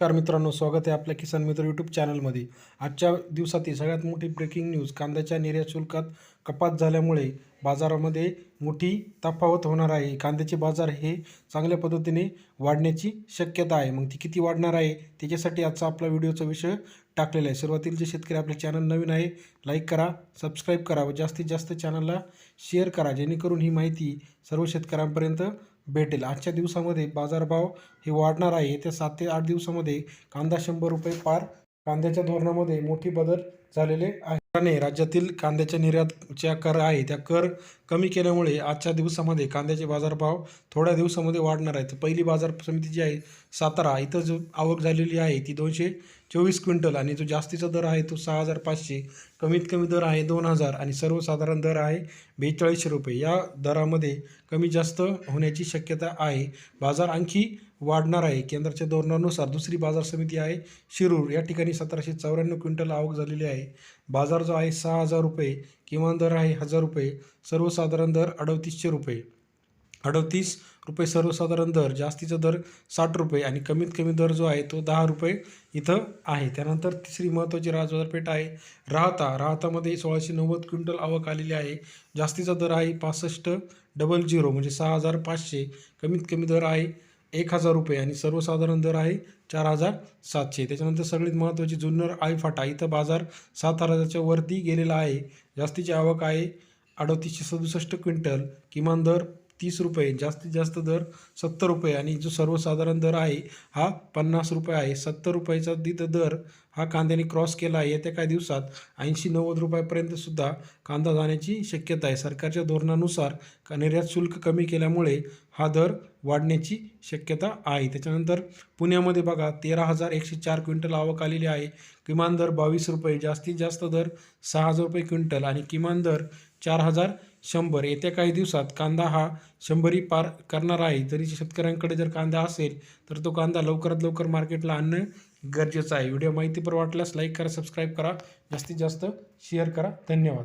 नमस्कार मित्रांनो स्वागत आहे आपल्या किसान मित्र यूट्यूब चॅनलमध्ये आजच्या दिवसातील सगळ्यात मोठी ब्रेकिंग न्यूज कांद्याच्या निर्यात शुल्कात कपात झाल्यामुळे बाजारामध्ये मोठी तफावत होणार आहे. कांद्याचे बाजार हे चांगल्या पद्धतीने वाढण्याची शक्यता आहे. मग ती किती वाढणार आहे त्याच्यासाठी आजचा आपला व्हिडिओचा विषय टाकलेला आहे. सुरुवातीला जे शेतकरी आपले चॅनल नवीन आहे लाईक करा सबस्क्राईब करा व जास्तीत जास्त चॅनलला शेअर करा. जेणेकरून ही माहिती सर्व शेतकऱ्यांपर्यंत भेटेल. आजच्या दिवसामध्ये बाजारभाव हे वाढणार आहे. येत्या सात ते आठ दिवसामध्ये कांदा शंभर रुपये पार कांद्याच्या धोरणामध्ये मोठी बदल झालेले आहे. राज्यातील कांद्याच्या निर्यातच्या कर आहे त्या कर कमी केल्यामुळे आजच्या दिवसामध्ये कांद्याचे बाजारभाव थोड्या दिवसामध्ये वाढणार आहेत. पहिली बाजार समिती जी आहे सातारा इथं जो आवक झालेली आहे ती दोनशे चोवीस क्विंटल आणि जो जास्तीचा दर आहे तो सहा हजार पाचशे. कमीत कमी दर आहे दोन हजार आणि सर्वसाधारण दर आहे बेचाळीसशे रुपये. या दरामध्ये कमी जास्त होण्याची शक्यता आहे. बाजार आणखी वाढणार आहे. केंद्राच्या धोरणानुसार दुसरी बाजार समिती आहे शिरूर. या ठिकाणी सतराशे चौऱ्याण्णव क्विंटल आवक झालेली आहे. बाजार जो आहे सहा हजार रुपये. किमान दर आहे हजार रुपये सर्वसाधारण दर अडतीसशे रुपये. अडतीस रुपये सर्वसाधारण दर जास्तीचा दर साठ रुपये आणि कमीत कमी दर जो आहे तो दहा रुपये इथं आहे. त्यानंतर तिसरी महत्त्वाची बाजारपेठ आहे. राहता राहतामध्ये सोळाशे नव्वद क्विंटल आवक आलेली आहे. जास्तीचा दर आहे पासष्ट डबल झिरो म्हणजे सहा हजार पाचशे. कमीत कमी दर आहे एक हजार रुपये आणि सर्वसाधारण दर आहे चार हजार सातशे. त्याच्यानंतर सगळ्यात महत्त्वाची जुन्नर आयफाटा इथं बाजार सात हजाराच्या वरती गेलेला आहे. जास्तीची आवक आहे अडतीसशे सदुसष्ट क्विंटल. किमान दर तीस रुपये जास्तीत जास्त दर सत्तर रुपये आणि जो सर्वसाधारण दर आहे हा पन्नास रुपये आहे. सत्तर रुपयाचा तिथं दर हा कांद्याने क्रॉस केला आहे. येत्या काही दिवसात ऐंशी नव्वद रुपयापर्यंतसुद्धा कांदा जाण्याची शक्यता आहे. सरकारच्या धोरणानुसार का निर्यात शुल्क कमी केल्यामुळे हा दर वाढण्याची शक्यता आहे. त्याच्यानंतर पुण्यामध्ये बघा तेरा हजार एकशे चार क्विंटल आवक आलेली आहे. किमान दर बावीस रुपये जास्तीत जास्त दर सहा हजार रुपये क्विंटल आणि किमान दर चार हजार शंभर. येत्या काही दिवसात कांदा हा शंभरी पार करणार आहे. जरी शेतकऱ्यांकडे जर कांदा असेल तर तो कांदा लवकरात लवकर मार्केटला आणणं गरजेचं आहे. व्हिडिओ माहितीपर वाटल्यास लाईक करा सबस्क्राईब करा. जास्तीत जास्त शेअर करा. धन्यवाद.